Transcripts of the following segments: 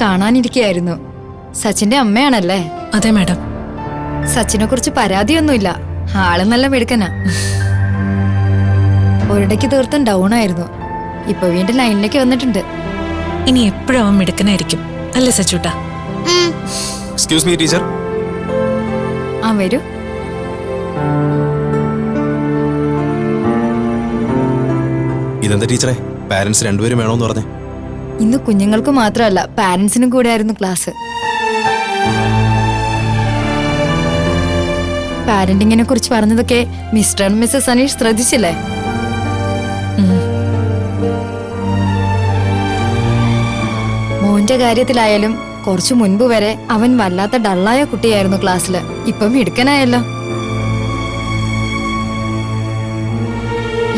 കാണാനിരിക്കുകയായിരുന്നു സച്ചിന്റെ അമ്മയാണല്ലേ? അതെ മാഡം. സച്ചിനെ കുറിച്ച് പരാതിയൊന്നുമില്ല. ആൾ നല്ല മിടുക്കനാ. ഒരിടയ്ക്ക് തീർത്തും ഡൗൺ ആയിരുന്നു. ഇപ്പൊ വീണ്ടും ലൈനിലേക്ക് വന്നിട്ടുണ്ട്. ഇനി എപ്പോഴും അവൻ മിടുക്കനായിരിക്കും. അല്ലേ സച്ചൂട്ട? എക്സ്ക്യൂസ് മീ ടീച്ചർ ആ വരൂ. ഇതെന്താ ടീച്ചറെ പാരന്റ്സ് രണ്ടുപേരും വേണോന്ന് പറഞ്ഞേ. ഇന്ന് കുഞ്ഞുങ്ങൾക്ക് മാത്രമല്ല പാരന്റ്സിനും കൂടെ ആയിരുന്നു ക്ലാസ് പാരന്റിങ്ങിനെ കുറിച്ച് പറഞ്ഞതൊക്കെ മിസ്റ്റർ ആൻഡ് മിസ്സസ് അനീഷ് ശ്രദ്ധിച്ചില്ലേ? മോന്റെ കാര്യത്തിലായാലും കുറച്ചു മുൻപ് വരെ അവൻ വല്ലാത്ത ഡള്ളായ കുട്ടിയായിരുന്നു ക്ലാസ്സിൽ ഇപ്പം മിടുക്കനായല്ലോ.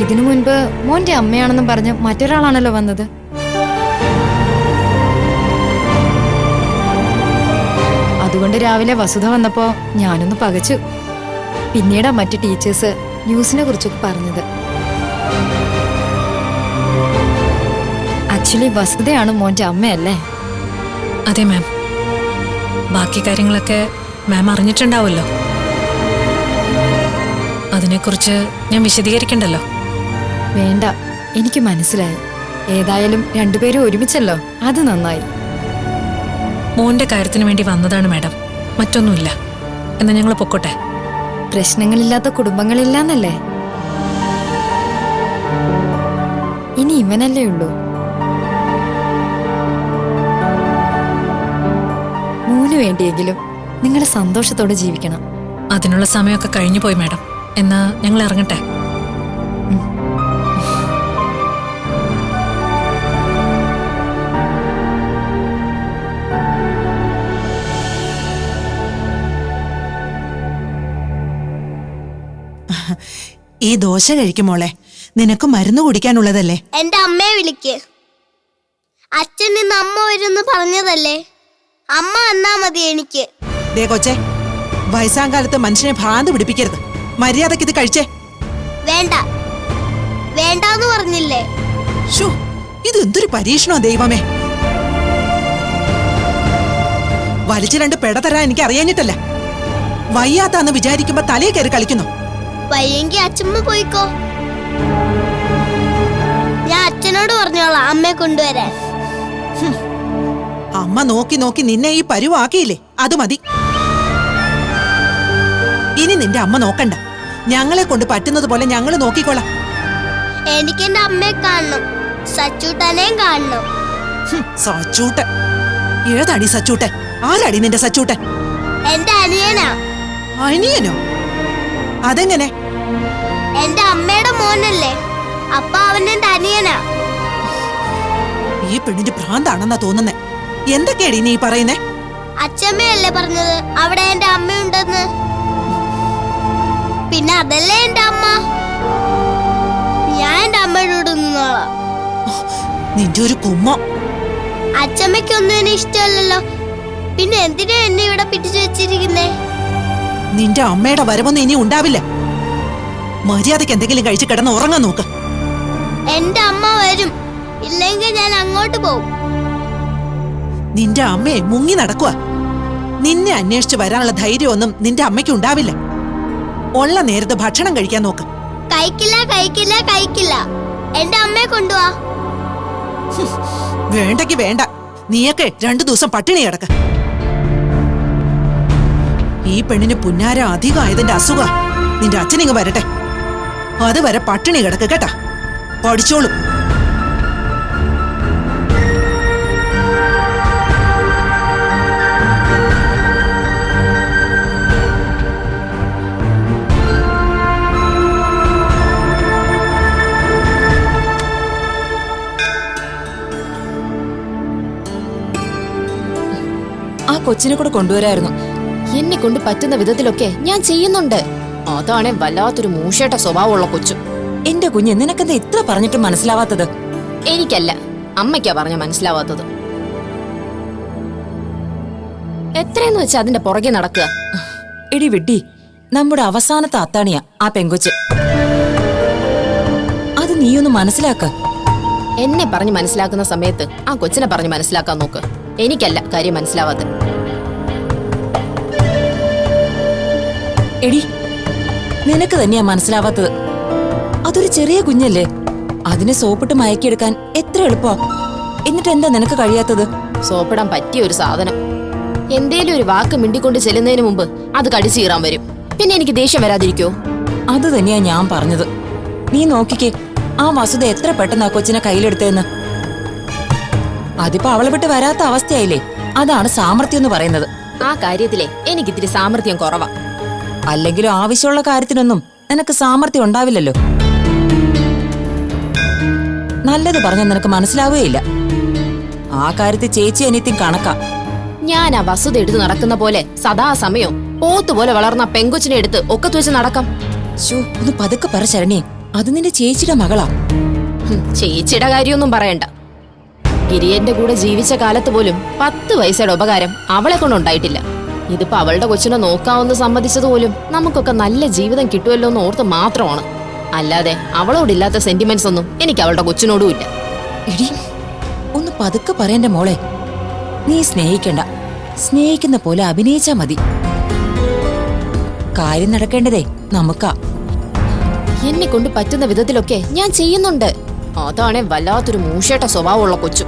ഇതിനു മുൻപ് മോന്റെ അമ്മയാണെന്നും പറഞ്ഞ് മറ്റൊരാളാണല്ലോ വന്നത്. അതുകൊണ്ട് രാവിലെ വസുധ വന്നപ്പോ ഞാനൊന്ന് പകച്ചു. പിന്നീടാ മറ്റു ടീച്ചേഴ്സ് ന്യൂസിനെ കുറിച്ചൊക്കെ പറഞ്ഞത്. ആക്ച്വലി വസുധയാണ് മോന്റെ അമ്മയല്ലേ? അതെ മാം. ബാക്കി കാര്യങ്ങളൊക്കെ മാം അറിഞ്ഞിട്ടുണ്ടാവുമല്ലോ. അതിനെക്കുറിച്ച് ഞാൻ വിശദീകരിക്കണ്ടല്ലോ? വേണ്ട എനിക്ക് മനസ്സിലായി. ഏതായാലും രണ്ടുപേരും ഒരുമിച്ചല്ലോ. അത് നന്നായി. മോന്റെ കാര്യത്തിന് വേണ്ടി വന്നതാണ് മാഡം. മറ്റൊന്നുമില്ല. എന്നാ ഞങ്ങൾ പൊക്കോട്ടെ. പ്രശ്നങ്ങളില്ലാത്ത കുടുംബങ്ങളില്ലാന്നല്ലേ? ഇനി ഇവനല്ലേ ഉള്ളൂ. മൂന്ന് വേണ്ടിയെങ്കിലും നിങ്ങൾ സന്തോഷത്തോടെ ജീവിക്കണം. അതിനുള്ള സമയമൊക്കെ കഴിഞ്ഞു പോയി മാഡം. എന്നാ ഞങ്ങൾ ഇറങ്ങട്ടെ. ഈ ദോശ കഴിക്കുമോളെ നിനക്ക് മരുന്ന് കുടിക്കാനുള്ളതല്ലേ? എന്റെ അമ്മയെ വിളിക്ക്. അച്ഛൻ ഇന്ന് അമ്മ വരുന്ന് പറഞ്ഞതല്ലേ? അമ്മ വന്നാ മതി എനിക്ക്. ദേ കൊച്ചെ വയസ്സാകാലത്ത് മനുഷ്യനെ ഭ്രാന്ത് പിടിപ്പിക്കരുത്. മര്യാദയ്ക്ക് ഇത് കഴിച്ചേ. വേണ്ട. വേണ്ടാന്ന് പറഞ്ഞില്ലേ? ഷോ ഇത് എന്തൊരു പരീക്ഷണോ ദൈവമേ. വലിച്ചു രണ്ട് പെട തരാൻ എനിക്ക് അറിയാഞ്ഞിട്ടല്ല. വയ്യാത്താന്ന് വിചാരിക്കുമ്പോ തലയെ കയറി കളിക്കുന്നു. വയ്യെങ്കി അച്ഛമ്മ പോയിക്കോ. ഞാൻ അച്ഛനോട് പറഞ്ഞോളാം അമ്മയെ കൊണ്ടുവരാൻ. അമ്മ നോക്കി നോക്കി നിന്നെ ഈ പരുവാക്കിയില്ലേ അത് മതി. ഇനി നിന്റെ അമ്മ നോക്കണ്ട. ഞങ്ങളെ കൊണ്ട് പറ്റുന്നത് പോലെ ഞങ്ങൾ നോക്കിക്കോളാം. എനിക്ക് എന്റെ അമ്മയെ കാണണം. സച്ചൂട്ടനെയും കാണണം. സച്ചൂട്ടൻ. ഏതാടി സച്ചൂട്ടൻ? ആരാടി നിന്റെ സച്ചൂട്ടൻ? എന്റെ അനിയനാ. അനിയനോ? അതെങ്ങനെ? എന്റെ അമ്മയുടെ മോനല്ലേ? അപ്പ അവൻ എന്റെ അനിയനാ ഈ പെണ്ണിന്റെ ഭ്രാന്താണെന്നാ തോന്നുന്നേ. എന്തൊക്കെയാടി നീ പറയുന്നേ? അച്ഛമ്മയല്ലേ പറഞ്ഞത്? അവിടെ എന്റെ അമ്മയുണ്ടെന്ന്. പിന്നെ അതല്ലേ എന്റെ അമ്മ? ഞാൻ എന്റെ അമ്മയോട് നിന്നോളാം. നിന്റെ ഒരു കുമ്മ. അച്ഛമ്മയ്ക്കൊന്നും എന്നെ ഇഷ്ടമല്ലല്ലോ. പിന്നെ എന്തിനാ എന്നെ ഇവിടെ പിടിച്ചു വെച്ചിരിക്കുന്നേ? നിന്റെ അമ്മയുടെ വരവൊന്നും ഇനി ഉണ്ടാവില്ല. മര്യാദയ്ക്ക് എന്തെങ്കിലും കഴിച്ച് കിടന്ന് ഉറങ്ങാൻ നോക്ക്. എന്റെ അമ്മ വരും. ഇല്ലെങ്കിൽ ഞാൻ അങ്ങോട്ട് പോകും നിന്റെ അമ്മയെ മുങ്ങി നടക്കുക നിന്നെ അന്വേഷിച്ച് വരാനുള്ള ധൈര്യമൊന്നും നിന്റെ അമ്മയ്ക്ക് ഉണ്ടാവില്ല. ഉള്ള നേരത്തെ ഭക്ഷണം കഴിക്കാൻ നോക്ക്. കഴിക്കില്ല കഴിക്കില്ല കഴിക്കില്ല. എന്റെ അമ്മയെ കൊണ്ടുവാ. വേണ്ടക്ക് വേണ്ട. നീയൊക്കെ രണ്ടു ദിവസം പട്ടിണി കിടക്ക. ഈ പെണ്ണിന് പുന്നാര അധികമായതിന്റെ അസുഖ. നിന്റെ അച്ഛനിങ്ങ് വരട്ടെ. അതുവരെ പട്ടിണി കിടക്ക് കേട്ടാ. പഠിച്ചോളും. ആ കൊച്ചിനെ കൂടെ കൊണ്ടുവരായിരുന്നു. എന്നെ കൊണ്ട് പറ്റുന്ന വിധത്തിലൊക്കെ ഞാൻ ചെയ്യുന്നുണ്ട്. അതാണെ വല്ലാത്തൊരു മൂഷേട്ട സ്വഭാവമുള്ള കൊച്ചു. എന്റെ കുഞ്ഞ് നിനക്കെന്താ ഇത്ര പറഞ്ഞിട്ട് മനസ്സിലാവാത്തത്? എനിക്കല്ല. അമ്മയ്ക്കാ പറഞ്ഞ മനസ്സിലാവാത്തത്. എത്രയെന്ന് വെച്ചാ അതിന്റെ പുറകെ നടക്കുക. എടി വിട്ടി നമ്മുടെ അവസാനത്തെ അത്താണിയാ ആ പെങ്കൊച്ച്. അത് നീയൊന്ന് മനസ്സിലാക്ക. എന്നെ പറഞ്ഞ് മനസ്സിലാക്കുന്ന സമയത്ത് ആ കൊച്ചിനെ പറഞ്ഞ് മനസ്സിലാക്കാൻ നോക്ക്. എനിക്കല്ല കാര്യം മനസ്സിലാവാത്തത്. എടി നിനക്ക് തന്നെയാ മനസ്സിലാവാത്തത്. അതൊരു ചെറിയ കുഞ്ഞല്ലേ? അതിനെ സോപ്പിട്ട് മയക്കിയെടുക്കാൻ എത്ര എളുപ്പോ. എന്നിട്ട് എന്താ നിനക്ക് കഴിയാത്തത്? സോപ്പിടാൻ പറ്റിയ ഒരു സാധനം. എന്തേലും ഒരു വാക്ക് മിണ്ടിക്കൊണ്ട് ചെല്ലുന്നതിന് മുമ്പ് അത് കടിച്ചീറാൻ വരും. പിന്നെ എനിക്ക് ദേഷ്യം വരാതിരിക്കോ? അത് തന്നെയാ ഞാൻ പറഞ്ഞത്. നീ നോക്കിക്കേ ആ വസുത എത്ര പെട്ടെന്ന് ആ കൊച്ചിനെ കയ്യിലെടുത്തതെന്ന്. അതിപ്പോ അവളെ വിട്ട് വരാത്ത അവസ്ഥയായില്ലേ? അതാണ് സാമർത്ഥ്യം എന്ന് പറയുന്നത്. ആ കാര്യത്തിലെ എനിക്കിത്തിരി സാമർത്ഥ്യം കുറവാ. അല്ലെങ്കിലും ആവശ്യമുള്ള കാര്യത്തിനൊന്നും നിനക്ക് സാമർഥ്യം ഉണ്ടാവില്ലല്ലോ. നല്ലത് പറഞ്ഞാൽ നിനക്ക് മനസ്സിലാവുകയില്ല. ആ കാര്യത്തിൽ ചേച്ചി അനിയത്തിയും കണക്കാ. ഞാൻ ആ വസുത എടുത്ത് നടക്കുന്ന പോലെ സദാ സമയം പോത്തുപോലെ വളർന്ന പെങ്കൊച്ചിനെ എടുത്ത് ഒക്കത്ത് വെച്ച് നടക്കാം. ശോ ഒന്ന് പതുക്കെ പറ ശരണി അത് നിന്റെ ചേച്ചിയുടെ മകളാ. ഹും, ചേച്ചിയുടെ കാര്യമൊന്നും പറയണ്ട. ഗിരിയന്റെ കൂടെ ജീവിച്ച കാലത്ത് പോലും പത്ത് പൈസയുടെ ഉപകാരം അവളെ കൊണ്ടുണ്ടായിട്ടില്ല. ഇതിപ്പോ അവളുടെ കൊച്ചിനെ നോക്കാവുന്ന സമ്മതിച്ചത് പോലും നമുക്കൊക്കെ നല്ല ജീവിതം കിട്ടുമല്ലോ എന്ന് ഓർത്ത് മാത്രമാണ്. അല്ലാതെ അവളോടില്ലാത്ത സെന്റിമെന്റ്സ് ഒന്നും എനിക്ക് അവളുടെ കൊച്ചിനോടും ഇല്ല. ഇടി ഒന്ന് പതുക്കെ പറയണ്ട മോളെ. നീ സ്നേഹിക്കണ്ട. സ്നേഹിക്കുന്ന പോലെ അഭിനയിച്ചാ മതി. കാര്യം നടക്കേണ്ടതേ നമുക്കാ. എന്നെ കൊണ്ട് പറ്റുന്ന വിധത്തിലൊക്കെ ഞാൻ ചെയ്യുന്നുണ്ട്. അതാണ് വല്ലാത്തൊരു മൂഷേട്ട സ്വഭാവമുള്ള കൊച്ചു.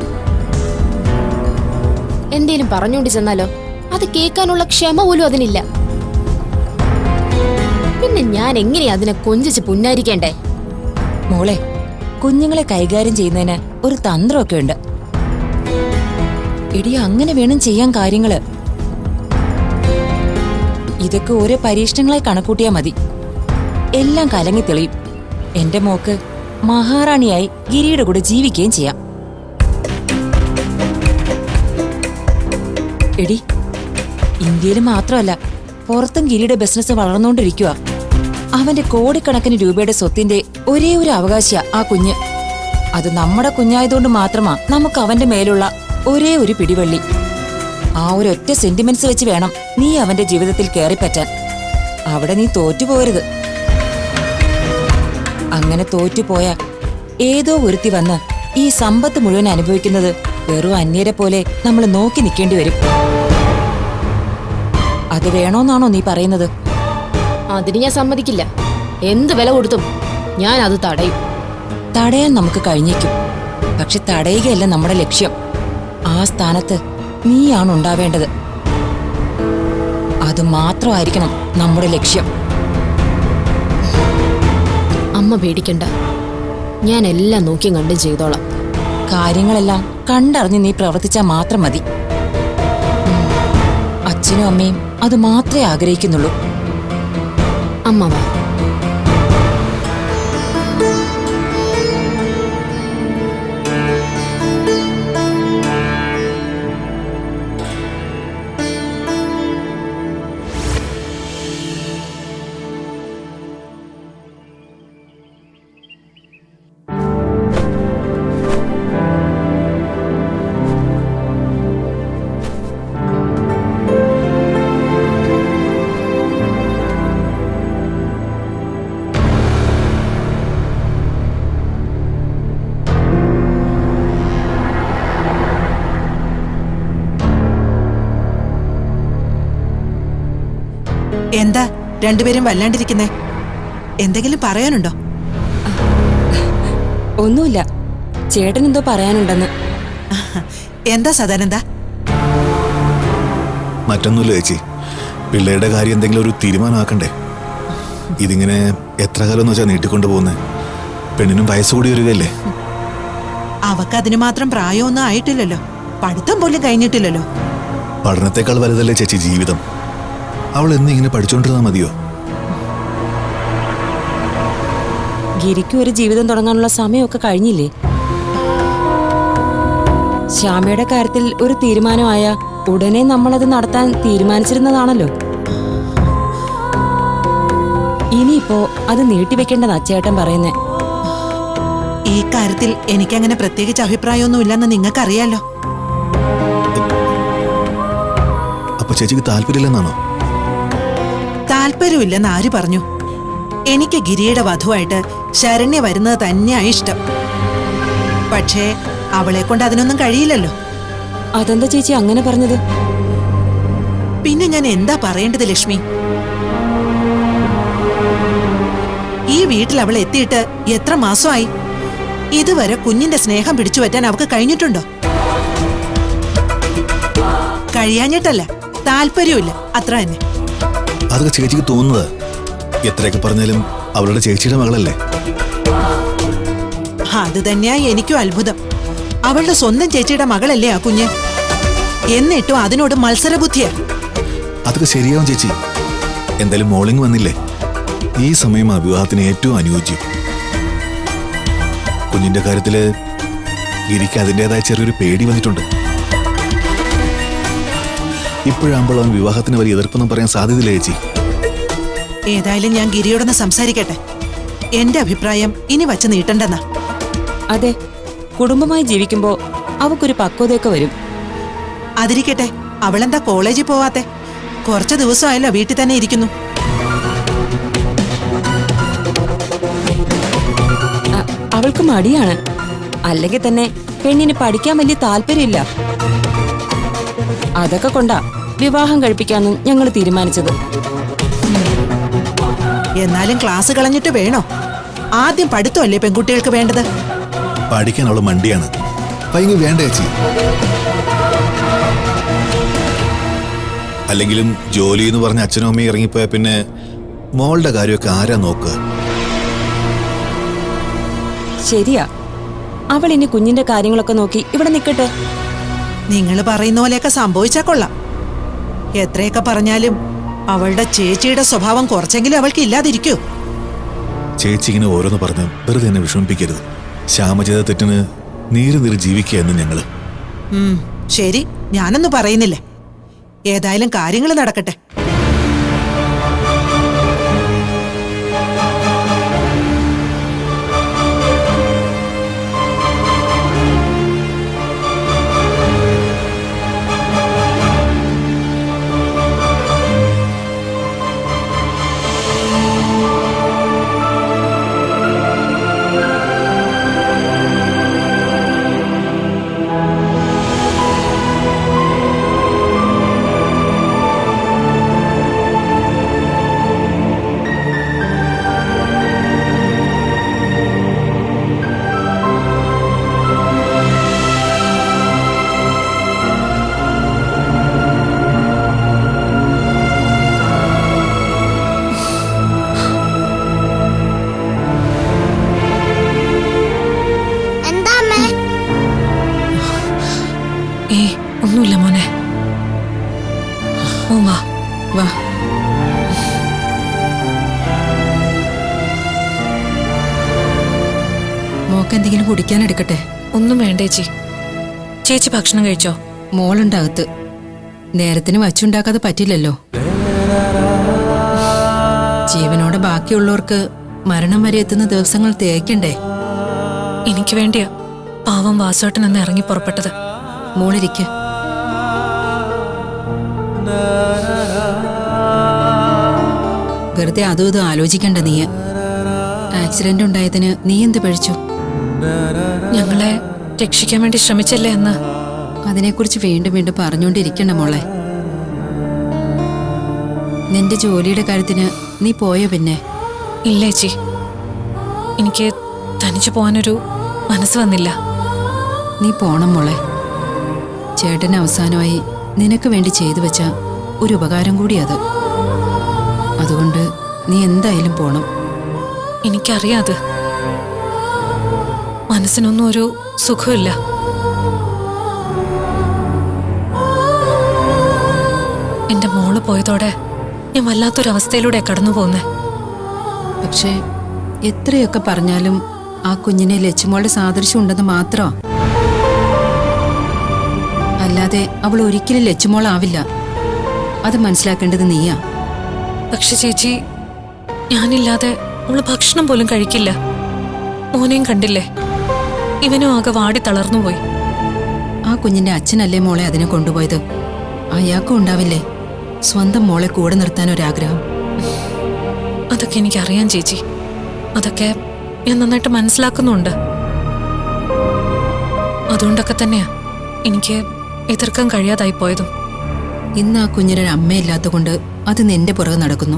എന്തേലും പറഞ്ഞുകൊണ്ട് ചെന്നാലോ? അത് കേൾക്കാനുള്ള ക്ഷമ പോലും അതിനില്ല. പിന്നെ ഞാൻ എങ്ങനെയാ അതിനെ കൊഞ്ചിച്ച് പുന്നാരിക്കണ്ടേ? മോളെ കുഞ്ഞുങ്ങളെ കൈകാര്യം ചെയ്യുന്നതിന് ഒരു തന്ത്രമൊക്കെ ഉണ്ട്. എടി അങ്ങനെ വേണം ചെയ്യാൻ കാര്യങ്ങൾ. ഇതൊക്കെ ഓരോ പരീക്ഷണങ്ങളായി കണക്കൂട്ടിയാ മതി. എല്ലാം കലങ്ങി തെളിയും. എന്റെ മോക്ക് മഹാറാണിയായി ഗിരിയുടെ കൂടെ ജീവിക്കുകയും ചെയ്യാം. എടി ഇന്ത്യയിൽ മാത്രമല്ല പുറത്തും ഗിരിയുടെ ബിസിനസ് വളർന്നുകൊണ്ടിരിക്കുക അവന്റെ കോടിക്കണക്കിന് രൂപയുടെ സ്വത്തിന്റെ ഒരേ ഒരു അവകാശിയ ആ കുഞ്ഞ്. അത് നമ്മുടെ കുഞ്ഞായതുകൊണ്ട് മാത്രമാ നമുക്ക് അവന്റെ മേലുള്ള ഒരേ ഒരു പിടിവള്ളി. ആ ഒരു ഒറ്റ സെന്റിമെന്റ്സ് വെച്ച് വേണം നീ അവന്റെ ജീവിതത്തിൽ കയറിപ്പറ്റാൻ അവിടെ നീ തോറ്റുപോരുത്. അങ്ങനെ തോറ്റുപോയ ഏതോ ഒരുത്തി വന്ന് ഈ സമ്പത്ത് മുഴുവൻ അനുഭവിക്കുന്നത് വെറും അന്യരെ പോലെ നമ്മൾ നോക്കി നിൽക്കേണ്ടി വരും. അത് വേണോന്നാണോ നീ പറയുന്നത്? അതിന് ഞാൻ സമ്മതിക്കില്ല. എന്ത് വില കൊടുത്തും ഞാൻ അത് തടയും. തടയാൻ നമുക്ക് കഴിഞ്ഞേക്കും. പക്ഷെ തടയുകയല്ല നമ്മുടെ ലക്ഷ്യം. ആ സ്ഥാനത്ത് നീയാണ് ഉണ്ടാവേണ്ടത്. അത് മാത്രമായിരിക്കണം നമ്മുടെ ലക്ഷ്യം. അമ്മ പേടിക്കണ്ട. ഞാൻ എല്ലാം നോക്കി കണ്ടും ചെയ്തോളാം. കാര്യങ്ങളെല്ലാം കണ്ടറിഞ്ഞ് നീ പ്രവർത്തിച്ചാൽ മാത്രം മതി. അച്ഛനും അമ്മയും അത് മാത്രമേ ആഗ്രഹിക്കുന്നുള്ളൂ. അമ്മ എന്താ? രണ്ടുപേരും വല്ലാണ്ടിരിക്കുന്നേ. എന്തെങ്കിലും പറയാനുണ്ടോ? ഒന്നുമില്ല. ചേട്ടൻ എന്തോ പറയാനുണ്ടെന്ന്. എന്താ സദാനന്ദ? മറ്റൊന്നുമില്ല ചേച്ചി. പിള്ളേരുടെ കാര്യം എന്തെങ്കിലും ഒരു തീരുമാനമാക്കണ്ടേ. ഇതിങ്ങനെ എത്ര കാലം എന്ന് വെച്ചാൽ നീട്ടിക്കൊണ്ടു പോകുന്നത് പെണ്ണിനും വയസ്സ് കൂടി വരികയല്ലേ? അവക്ക് അതിന് മാത്രം പ്രായമൊന്നും ആയിട്ടില്ലല്ലോ. പഠിത്തം പോലും കഴിഞ്ഞിട്ടില്ലല്ലോ. പഠനത്തെക്കാൾ വലുതല്ലേ ചേച്ചി ജീവിതം? അവൾ എന്ന് ഇങ്ങനെ പഠിച്ചുകൊണ്ടിരുന്നാൽ മതിയോ? ഗിരിക്കും ഒരു ജീവിതം തുടങ്ങാനുള്ള സമയമൊക്കെ കഴിഞ്ഞില്ലേ? ശ്യാമയുടെ കാര്യത്തിൽ ഒരു തീരുമാനമായ ഉടനെ നമ്മളത് നടത്താൻ തീരുമാനിച്ചിരുന്നതാണല്ലോ. ഇനിയിപ്പോ അത് നീട്ടിവെക്കേണ്ടതാ ചേട്ടൻ പറയുന്നേ. ഈ കാര്യത്തിൽ എനിക്കങ്ങനെ പ്രത്യേകിച്ച് അഭിപ്രായമൊന്നുമില്ലെന്ന് നിങ്ങൾക്കറിയാലോ. അപ്പൊ ചേച്ചിക്ക് താല്പര്യമില്ലെന്നാണോ? താല്പര്യമില്ലെന്ന് ആര് പറഞ്ഞു? എനിക്ക് ഗിരിയുടെ വധുവായിട്ട് ശരണ്യ വരുന്നത് തന്നെയാണ് ഇഷ്ടം. പക്ഷേ അവളെ കൊണ്ട് അതിനൊന്നും കഴിയില്ലല്ലോ. അതെന്താ ചേച്ചി അങ്ങനെ പറഞ്ഞത്? പിന്നെ ഞാൻ എന്താ പറയേണ്ടത് ലക്ഷ്മി? ഈ വീട്ടിൽ അവൾ എത്തിയിട്ട് എത്ര മാസമായി? ഇതുവരെ കുഞ്ഞിന്റെ സ്നേഹം പിടിച്ചു പറ്റാൻ അവൾക്ക് കഴിഞ്ഞിട്ടുണ്ടോ? കഴിയാഞ്ഞിട്ടല്ല താല്പര്യമില്ല അത്ര തന്നെ. അതൊക്കെ ചേച്ചിക്ക് തോന്നുന്നത്. എത്രയൊക്കെ പറഞ്ഞാലും അവളുടെ ചേച്ചിയുടെ മകളല്ലേ? അത് തന്നെയാ എനിക്കും അത്ഭുതം. അവളുടെ സ്വന്തം ചേച്ചിയുടെ മകളല്ലേ ആ കുഞ്ഞ്? എന്നിട്ടും അതിനോട് മത്സരബുദ്ധിയാ. അതൊക്കെ ശരിയാവും ചേച്ചി. എന്തായാലും മോളിംഗ് വന്നില്ലേ? ഈ സമയം ആ വിവാഹത്തിന് ഏറ്റവും അനുയോജ്യം. കുഞ്ഞിന്റെ കാര്യത്തിൽ എനിക്ക് അതിന്റെതായ ചെറിയൊരു പേടി വന്നിട്ടുണ്ട്. ഇപ്പോഴാകുമ്പോൾ അവൻ വിവാഹത്തിന് വലിയ എതിർപ്പൊന്നും പറയാൻ സാധ്യതയില്ല ചേച്ചി. ഏതായാലും ഞാൻ ഗിരിയോടൊന്ന് സംസാരിക്കട്ടെ? എന്റെ അഭിപ്രായം ഇനി വച്ച് നീട്ടണ്ടെന്നാ. അതെ കുടുംബമായി ജീവിക്കുമ്പോ അവക്കൊരു പക്വതയൊക്കെ വരും. അതിരിക്കട്ടെ അവളെന്താ കോളേജിൽ പോവാത്തെ? കുറച്ച് ദിവസമായല്ലോ വീട്ടിൽ തന്നെ ഇരിക്കുന്നു. അവൾക്ക് മടിയാണ്. അല്ലെങ്കിൽ തന്നെ പെണ്ണിന് പഠിക്കാൻ വലിയ താല്പര്യമില്ല. അതൊക്കെ കൊണ്ടാ വിവാഹം കഴിപ്പിക്കാന്ന് ഞങ്ങൾ തീരുമാനിച്ചത്. എന്നാലും ക്ലാസ് കളഞ്ഞിട്ട് വേണോ? ആദ്യം പഠിത്തമല്ലേ പെൺകുട്ടികൾക്ക് വേണ്ടത്? പഠിക്കാൻ അവൾ മണ്ടിയാണ്. ഭയങ്കര വേണ്ട ചേച്ചി? അല്ലെങ്കിലും ജോലി എന്ന് പറഞ്ഞ അച്ഛനും അമ്മയും ഇറങ്ങിപ്പോയ പിന്നെ മോളുടെ കാര്യമൊക്കെ ആരാ നോക്കുക? ശരിയാ. അവൾ ഇനി കുഞ്ഞിന്റെ കാര്യങ്ങളൊക്കെ നോക്കി ഇവിടെ നിൽക്കട്ടെ നിങ്ങൾ പറയുന്ന പോലെയൊക്കെ സംഭവിച്ചാൽ കൊള്ളാം. എത്രയൊക്കെ പറഞ്ഞാലും അവളുടെ ചേച്ചിയുടെ സ്വഭാവം കുറച്ചെങ്കിലും അവൾക്ക് ഇല്ലാതിരിക്കൂ. ചേച്ചി ഇങ്ങനെ ഓരോന്ന് പറഞ്ഞ് വെറുതെ എന്നെ വിഷമിപ്പിക്കരുത്. ശ്യാമ ചെയ്ത തെറ്റിന് നീര് നീര് ജീവിക്കുക എന്ന് ഞങ്ങൾ. ശരി. ഞാനൊന്നും പറയുന്നില്ല. ഏതായാലും കാര്യങ്ങൾ നടക്കട്ടെ. ഓ വാ. വാ മോക്ക് എന്തെങ്കിലും കുടിക്കാൻ എടുക്കട്ടെ? ഒന്നും വേണ്ട ചേച്ചി. ചേച്ചി ഭക്ഷണം കഴിച്ചോ? മോളുണ്ടാകത്ത് നേരത്തിന് വച്ചുണ്ടാക്കാതെ പറ്റില്ലല്ലോ. ജീവനോടെ ബാക്കിയുള്ളവർക്ക് മരണം വരെ എത്തുന്ന ദിവസങ്ങൾ തേക്കണ്ടേ എനിക്ക് വേണ്ടിയാ പാവം വാസോട്ടൻ എന്ന് ഇറങ്ങി പുറപ്പെട്ടത്. മോളിരിക്ക്. വെറുതെ അതും ഇതും ആലോചിക്കണ്ട നീ ആക്സിഡന്റ് ഉണ്ടായതിന് നീ എന്ത് പഴിച്ചു ഞങ്ങളെ രക്ഷിക്കാൻ വേണ്ടി ശ്രമിച്ചല്ലേ എന്ന് അതിനെക്കുറിച്ച് വീണ്ടും വീണ്ടും പറഞ്ഞുകൊണ്ടിരിക്കണ്ട മോളെ. നിന്റെ ജോലിയുടെ കാര്യത്തിന് നീ പോയോ പിന്നെ? ഇല്ല ചേച്ചി. എനിക്ക് തനിച്ചു പോകാനൊരു മനസ്സ് വന്നില്ല. നീ പോണം മോളെ. ചേട്ടൻ അവസാനമായി നിനക്ക് വേണ്ടി ചെയ്തു വെച്ച ഒരു ഉപകാരം കൂടി അത് അതുകൊണ്ട് നീ എന്തായാലും പോണം. എനിക്കറിയാത്. മനസ്സിനൊന്നും ഒരു സുഖമില്ല. എന്റെ മോൾ പോയതോടെ ഞാൻ വല്ലാത്തൊരവസ്ഥയിലൂടെ കടന്നു പോകുന്നേ പക്ഷേ എത്രയൊക്കെ പറഞ്ഞാലും ആ കുഞ്ഞിനെ ലച്ചുമോളുടെ സാദൃശ്യം ഉണ്ടെന്ന് മാത്രമാ അല്ലാതെ അവൾ ഒരിക്കലും ലച്ചുമോളാവില്ല. അത് മനസ്സിലാക്കേണ്ടത് നീയാ. പക്ഷെ ചേച്ചി ഞാനില്ലാതെ അവൾ ഭക്ഷണം പോലും കഴിക്കില്ല. മോനെയും കണ്ടില്ലേ? ഇവനും ആകെ വാടി തളർന്നുപോയി ആ കുഞ്ഞിന്റെ അച്ഛനല്ലേ മോളെ അതിനെ കൊണ്ടുപോയത്? അയാൾക്കും ഉണ്ടാവില്ലേ? സ്വന്തം മോളെ കൂടെ നിർത്താൻ ഒരാഗ്രഹം. അതൊക്കെ എനിക്കറിയാം ചേച്ചി. അതൊക്കെ ഞാൻ നന്നായിട്ട് മനസ്സിലാക്കുന്നുണ്ട്. അതുകൊണ്ടൊക്കെ തന്നെയാ എനിക്ക് എതിർക്കാൻ കഴിയാതായി പോയതും. ഇന്ന് ആ കുഞ്ഞിനൊരു അമ്മയില്ലാത്ത കൊണ്ട് അത് നിന്റെ പുറകെ നടക്കുന്നു.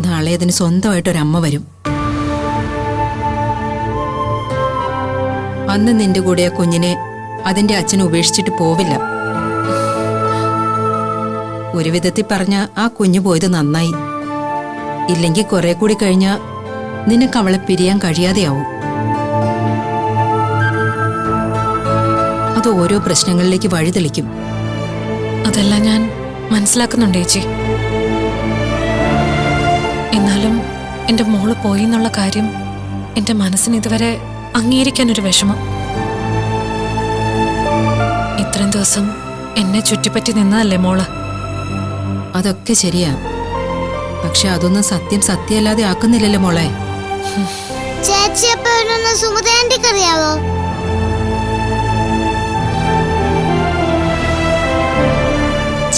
നാളെ അതിന് സ്വന്തമായിട്ടൊരമ്മ വരും. അന്ന് നിന്റെ കൂടെ ആ കുഞ്ഞിനെ അതിന്റെ അച്ഛനെ ഉപേക്ഷിച്ചിട്ട് പോവില്ല. ഒരു വിധത്തിൽ പറഞ്ഞ ആ കുഞ്ഞു പോയത് നന്നായി. ഇല്ലെങ്കിൽ കുറെ കൂടി കഴിഞ്ഞ നിനക്ക് അവളെ പിരിയാൻ കഴിയാതെയാവും. അത് ഓരോ പ്രശ്നങ്ങളിലേക്ക് വഴിതെളിക്കും. അതെല്ലാം ഞാൻ മനസ്സിലാക്കുന്നുണ്ട് ചേച്ചി. എന്നാലും എന്റെ മോൾ പോയി എന്നുള്ള കാര്യം എന്റെ മനസ്സിന് ഇതുവരെ അംഗീകരിക്കാൻ ഒരു വിഷമം. ഇത്രയും ദിവസം എന്നെ ചുറ്റിപ്പറ്റി നിന്നതല്ലേ മോൾ? അതൊക്കെ ശരിയാ. പക്ഷെ അതൊന്നും സത്യം സത്യമല്ലാതെ ആക്കുന്നില്ലല്ലോ മോളെ. ചേച്ചി എപ്പോ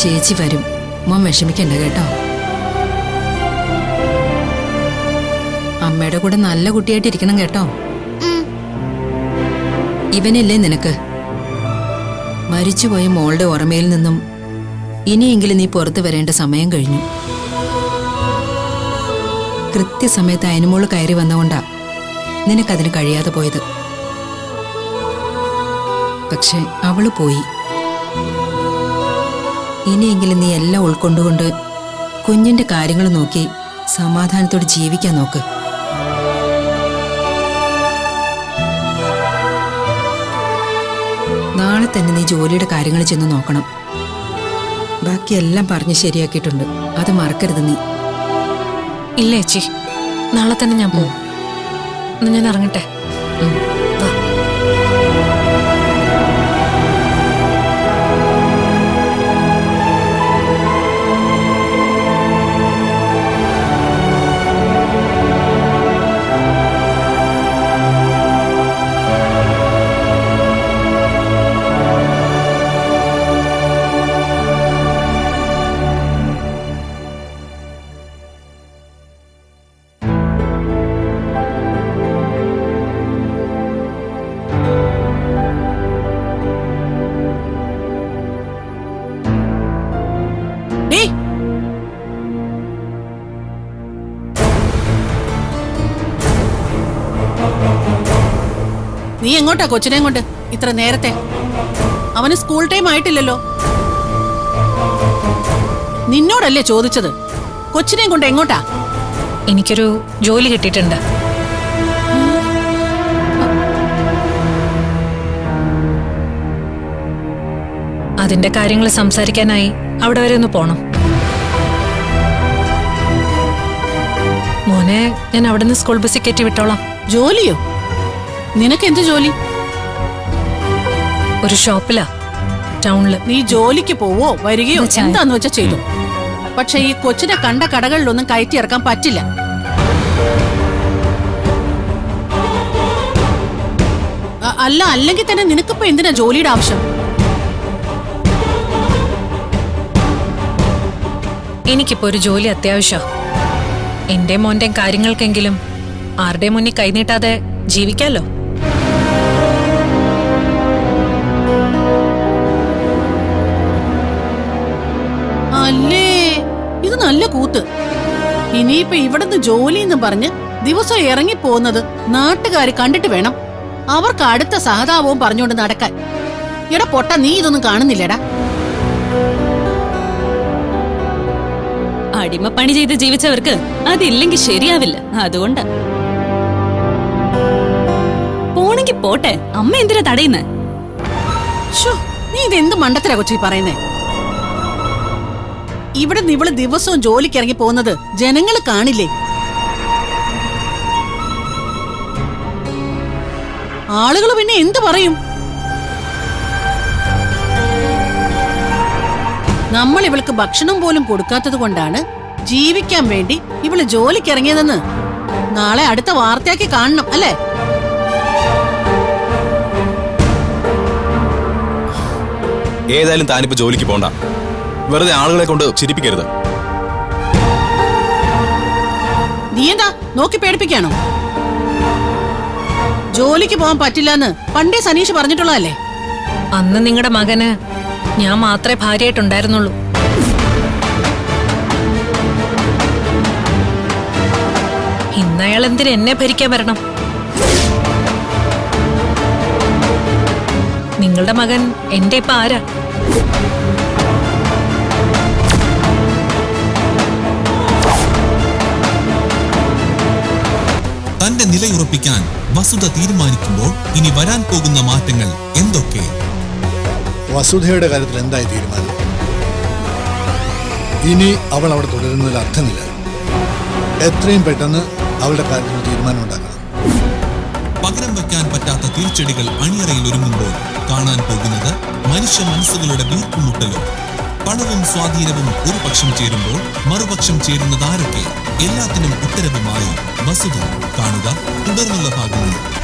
ചേച്ചി വരും. മോൻ വിഷമിക്കണ്ട കേട്ടോ. അമ്മയുടെ കൂടെ നല്ല കുട്ടിയായിട്ടിരിക്കണം കേട്ടോ. ഇവനില്ലേ നിനക്ക്? മരിച്ചുപോയ മോളുടെ ഓർമ്മയിൽ നിന്നും ഇനിയെങ്കിലും നീ പുറത്തു വരേണ്ട സമയം കഴിഞ്ഞു. കൃത്യസമയത്ത് അയനുമോൾ കയറി വന്നുകൊണ്ടാ നിനക്കതിന് കഴിയാതെ പോയത്. പക്ഷെ അവൾ പോയി. ഇനിയെങ്കിലും നീ എല്ലാം ഉൾക്കൊണ്ടുകൊണ്ട് കുഞ്ഞിന്റെ കാര്യങ്ങൾ നോക്കി സമാധാനത്തോടെ ജീവിക്കാൻ നോക്ക്. നാളെ തന്നെ നീ ജോലിയുടെ കാര്യങ്ങൾ ചെന്ന് നോക്കണം. ബാക്കിയെല്ലാം പറഞ്ഞ് ശരിയാക്കിയിട്ടുണ്ട്. അത് മറക്കരുത് നീ. ഇല്ല ചേച്ചി നാളെ തന്നെ ഞാൻ പോകും ഞാൻ ഇറങ്ങട്ടെ. നീ എങ്ങോട്ടാ കൊച്ചിനെ കൊണ്ട്? ഇത്ര നേരത്തെ. അവന് സ്കൂൾ ടൈം ആയിട്ടില്ലല്ലോ. നിന്നോടല്ലേ ചോദിച്ചത്? കൊച്ചിനെ കൊണ്ട് എങ്ങോട്ടാ? എനിക്കൊരു ജോലി കിട്ടിയിട്ടുണ്ട്. അതിന്റെ കാര്യങ്ങൾ സംസാരിക്കാനായി അവിടെ വരെ ഒന്ന് പോണം. മോനെ ഞാൻ അവിടുന്ന് സ്കൂൾ ബസ്സിൽ കയറ്റി വിട്ടോളാം. ജോലിയോ? നിനക്ക് എന്ത് ജോലി? ഒരു ഷോപ്പിലാ ടൗണിൽ. നീ ജോലിക്ക് പോവോ വരികയോ. എന്താന്ന് വെച്ചാ ചെയ്തു? പക്ഷെ ഈ കൊച്ചിനെ കണ്ട കടകളിലൊന്നും കയറ്റി ഇറക്കാൻ പറ്റില്ല. അല്ല അല്ലെങ്കിൽ തന്നെ നിനക്കിപ്പോ എന്തിനാ ജോലിയുടെ ആവശ്യം? എനിക്കിപ്പോ ഒരു ജോലി അത്യാവശ്യ. എന്റെ മോന്റെ കാര്യങ്ങൾക്കെങ്കിലും ആരുടെ മുന്നിൽ കൈനീട്ടാതെ ജീവിക്കാലോ? ഇനിയിപ്പൊ ഇവിടുന്ന് ജോലി എന്ന് പറഞ്ഞ് ദിവസം ഇറങ്ങി പോകുന്നത് നാട്ടുകാര് കണ്ടിട്ട് വേണം. അവർക്ക് അടുത്ത സഹതാപവും പറഞ്ഞുകൊണ്ട് നടക്കാൻ. എടാ പൊട്ട നീ ഇതൊന്നും കാണുന്നില്ലടാ. അടിമപ്പണി ചെയ്ത് ജീവിച്ചവർക്ക് അതില്ലെങ്കിൽ ശരിയാവില്ല. അതുകൊണ്ട്. പോണെങ്കി പോട്ടെ. അമ്മ എന്തിനാ തടയുന്നേ? നീ ഇത് എന്ത് മണ്ടത്തിലാ കൊച്ചി പറയുന്നേ? ഇവിടെ നിന്ന് ഇവൾ ദിവസവും ജോലിക്ക് ഇറങ്ങി പോകുന്നത് ജനങ്ങൾ കാണില്ലേ? ആളുകൾ പിന്നെ എന്തു പറയും? നമ്മൾ ഇവൾക്ക് ഭക്ഷണം പോലും കൊടുക്കാത്തത് കൊണ്ടാണ് ജീവിക്കാൻ വേണ്ടി ഇവൾ ജോലിക്ക് ഇറങ്ങിയതെന്ന്. നാളെ അടുത്ത വാർത്തയാക്കി കാണണം അല്ലേ? ഏതായാലും താനിപ്പോ ജോലിക്ക് പോണ്ട. വെറുതെ ആളുകളെ കൊണ്ട് ചിരിപ്പിക്കരുത്. നീ എന്താ നോക്കി പേടിപ്പിക്കാണോ ജോലിക്ക് പോകാൻ പറ്റില്ലെന്ന് പണ്ടേ സനീഷ് പറഞ്ഞിട്ടുള്ളതല്ലേ? അന്ന് നിങ്ങളുടെ മകന് ഞാൻ മാത്രമേ ഭാര്യയായിട്ടുണ്ടായിരുന്നുള്ളൂ. ഇന്നയാൾ എന്തിന് എന്നെ ഭരിക്കാൻ വരണം? നിങ്ങളുടെ മകൻ എന്റെ ഇപ്പൊ ആരാ? തന്റെ നിലയുറപ്പിക്കാൻ വസുധ തീരുമാനിക്കുമ്പോൾ ഇനി വരാൻ പോകുന്ന മാറ്റങ്ങൾ എന്തൊക്കെ? വസുധയുടെ കാര്യത്തിൽ എന്തായി തീരുമാനം? ഇനി അവൾ അവിടെ തുടരുന്നതിൽ അർത്ഥമില്ല. എത്രയും പെട്ടെന്ന് അവളുടെ കാര്യത്തിൽ തീരുമാനം ഉണ്ടാക്കണം. പകരം വയ്ക്കാൻ പറ്റാത്ത തിരിച്ചടികൾ അണിയറയിൽ ഒരുങ്ങുമ്പോൾ കാണാൻ പോകുന്നത് മനുഷ്യ മനസ്സുകളുടെ വീർപ്പുമുട്ടലും പണവും സ്വാധീനവും ഒരു പക്ഷം ചേരുമ്പോൾ മറുപക്ഷം ചേരുന്നത് ആരൊക്കെ? എല്ലാത്തിനും ഉത്തരവുമായി വസുധ കാണുക. തുടർന്നുള്ള ഭാഗങ്ങൾ